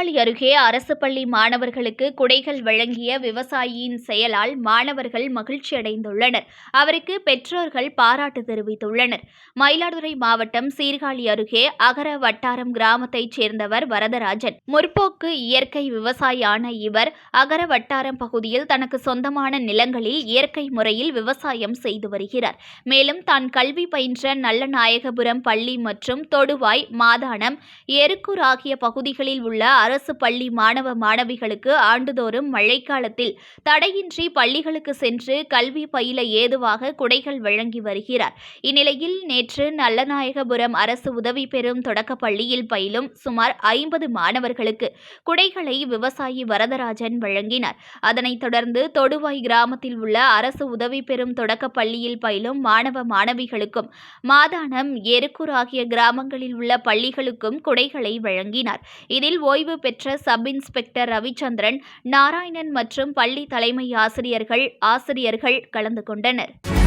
அருகே அரசு பள்ளி மாணவர்களுக்கு குடைகள் வழங்கிய விவசாயியின் செயலால் மாணவர்கள் மகிழ்ச்சி அடைந்துள்ளனர். அவருக்கு பெற்றோர்கள் பாராட்டு தெரிவித்துள்ளனர். மயிலாடுதுறை மாவட்டம் சீர்காழி அருகே அகர வட்டாரம் கிராமத்தைச் சேர்ந்தவர் வரதராஜன். முற்போக்கு இயற்கை விவசாயியான இவர் அகர வட்டாரம் பகுதியில் தனக்கு சொந்தமான நிலங்களில் இயற்கை முறையில் விவசாயம் செய்து வருகிறார். மேலும் தான் கல்வி பயின்ற நல்லநாயகபுரம் பள்ளி மற்றும் தொடுவாய் மாதானம் எருக்கூர் ஆகிய பகுதிகளில் உள்ள அரசு பள்ளி மாணவ மாணவிகளுக்கு ஆண்டுதோறும் மழைக்காலத்தில் தடையின்றி பள்ளிகளுக்கு சென்று கல்வி பயில ஏதுவாக குடைகள் வழங்கி வருகிறார். இந்நிலையில் நேற்று நல்லநாயகபுரம் அரசு உதவி பெறும் தொடக்கப் பள்ளியில் பயிலும் சுமார் ஐம்பது மாணவர்களுக்கு குடைகளை விவசாயி வரதராஜன் வழங்கினார். அதனைத் தொடர்ந்து தொடுவாய் கிராமத்தில் உள்ள அரசு உதவி பெறும் தொடக்கப் பள்ளியில் பயிலும் மாணவ மாணவிகளுக்கும் மாதானம் எருக்கூர் ஆகிய கிராமங்களில் உள்ள பள்ளிகளுக்கும் குடைகளை வழங்கினார். இதில் ஓய்வு பெற்ற சப் இன்ஸ்பெக்டர் ரவிச்சந்திரன் நாராயணன் மற்றும் பள்ளி தலைமை ஆசிரியர்கள் ஆசிரியர்கள் கலந்து கொண்டனர்.